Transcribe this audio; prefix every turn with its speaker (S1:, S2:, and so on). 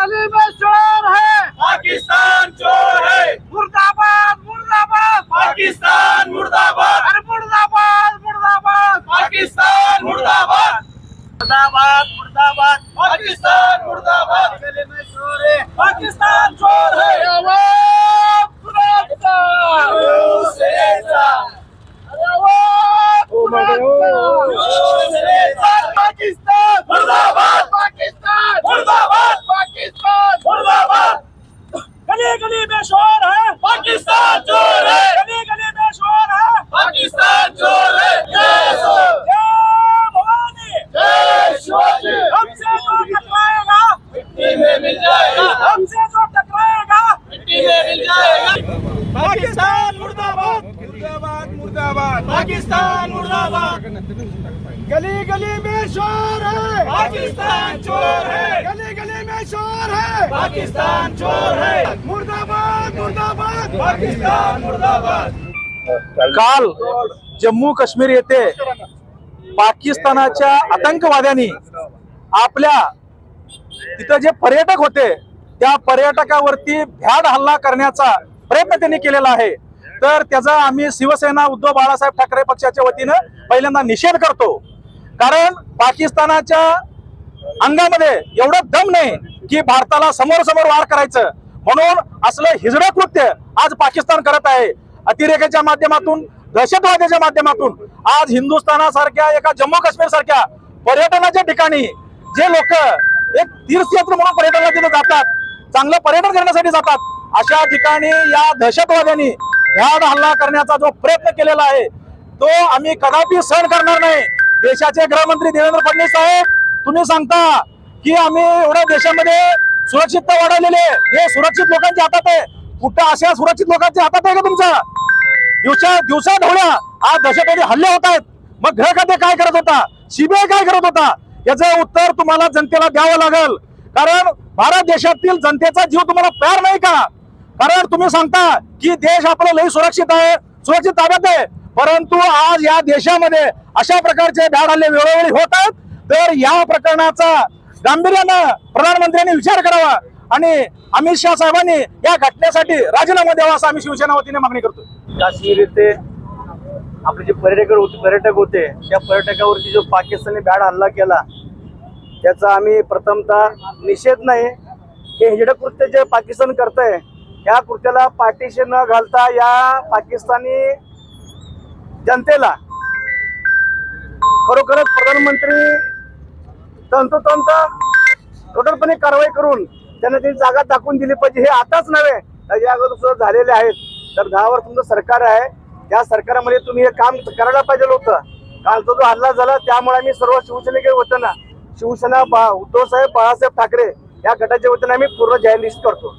S1: गली में शोर है।
S2: पाकिस्तान चोर है।
S1: मुर्दाबाद मुर्दाबाद।
S2: पाकिस्तान मुर्दाबाद।
S1: अरे मुर्दाबाद मुर्दाबाद।
S2: पाकिस्तान मुर्दाबाद।
S1: मुर्दाबाद मुर्दाबाद।
S2: पाकिस्तान मुर्दाबाद।
S1: गली में शोर है।
S2: पाकिस्तान चोर है।
S1: पाकिस्तान।
S2: मुर्दाबाद
S1: पाकिस्तान
S2: मुर्दाबाद
S1: पाकिस्तान
S2: मुर्दाबाद
S1: गली गली में शोर है।
S2: पाकिस्तान चोर है।
S1: गली गली में शोर है।
S2: पाकिस्तान चोर है। जय
S1: भवानी।
S2: जय शिवाजी।
S1: हमसे जो टकराएगा
S2: मिट्टी में मिल जाएगा।
S1: हमसे जो टकराएगा
S2: मिट्टी में मिल जाएगा। पाकिस्तान मुर्दाबाद।
S1: मुर्दाबाद मुर्दाबाद।
S2: पाकिस्तान मुर्दाबाद।
S1: गली गली में शोर है
S2: पाकिस्तान चोर है
S1: गली गली में शोर है।
S2: पाकिस्तान चोर है।
S1: मुर्दाबाद मुर्दाबाद।
S2: पाकिस्तान मुर्दाबाद।
S3: काल जम्मू काश्मीर येथे पाकिस्तानाच्या आतंकवाद्यांनी आपल्या तिथं जे पर्यटक होते त्या पर्यटकावरती भ्याड हल्ला करण्याचा प्रयत्न त्यांनी केलेला आहे. तर त्याचा आम्ही शिवसेना उद्धव बाळासाहेब ठाकरे पक्षाच्या वतीनं पहिल्यांदा निषेध करतो. कारण पाकिस्तानाच्या अंगामध्ये एवढं दम नाही की भारताला समोर समोर वार करायचं. म्हणून असलं हिजडं कृत्य आज पाकिस्तान करत आहे. अतिरेकाच्या माध्यमातून दहशतवादाच्या माध्यमातून आज हिंदुस्थानासारख्या एका जम्मू काश्मीर सारख्या पर्यटनाच्या ठिकाणी जे लोक एक तीर्थयात्र म्हणून पर्यटनाला तिथे जातात चांगलं पर्यटन करण्यासाठी जातात अशा ठिकाणी या दहशतवाद्यांनी भ्याड हल्ला करण्याचा जो प्रयत्न केलेला आहे तो आम्ही कदापि सहन करणार नाही. देशाचे गृहमंत्री देवेंद्र फडणवीस साहेब तुम्ही सांगता की आम्ही एवढ्या देशामध्ये सुरक्षितता वाढवलेली हे सुरक्षित लोकांच्या हातात आहे. कुठं अशा सुरक्षित लोकांच्या हातात आहे का तुमच्या दिवसा दिवसा ढवळ्या. आज दहशतवादी हल्ले होत आहेत. मग गृह खाते काय करत होता? सीबीआय काय करत होता? याचं उत्तर तुम्हाला जनतेला द्यावं लागेल. कारण भारत देशातील जनतेचा जीव तुम्हाला प्यार नाही का? कारण तुम्ही सांगता की देश आपला लई सुरक्षित आहे सुरक्षित ताब्यात आहे. परंतु आज या देशामध्ये अशा प्रकारचे धाड हल्ले वेळोवेळी होत आहेत. तर या प्रकरणाचा गांभीर्यानं प्रधानमंत्र्यांनी विचार करावा आणि अमित शहा साहेबांनी या घटनेसाठी राजीनामा द्यावा असं आम्ही शिवसेना वतीने मागणी करतो
S4: काश्मीर येथे आपले जे पर्यटक होते पर्यटक होते त्या पर्यटकावरती जो पाकिस्तानी बॅड हल्ला केला त्याचा आम्ही प्रथमतः निषेध नाही. हे हिडकृत्य जे पाकिस्तान करत आहे या कृत्याला पाठीशी न घालता या पाकिस्तानी जनतेला खरोखरच प्रधानमंत्री तंतोतंत कठोरपणे कारवाई करून त्यांना ती जागा टाकून दिली पाहिजे. हे आताच नव्हे तर या अगोदर सुद्धा झालेले आहेत. तर दहा वर्ष तुमचं सरकार आहे. या सरकारमध्ये तुम्ही हे काम करायला पाहिजे होतं. कालचा जो हल्ला झाला त्यामुळे आम्ही सर्व शिवसेनेकडे वतीनं शिवसेना बा उद्धव साहेब बाळासाहेब ठाकरे या गटाच्या वतीने आम्ही पूर्ण जाहीर लिस्ट करतो.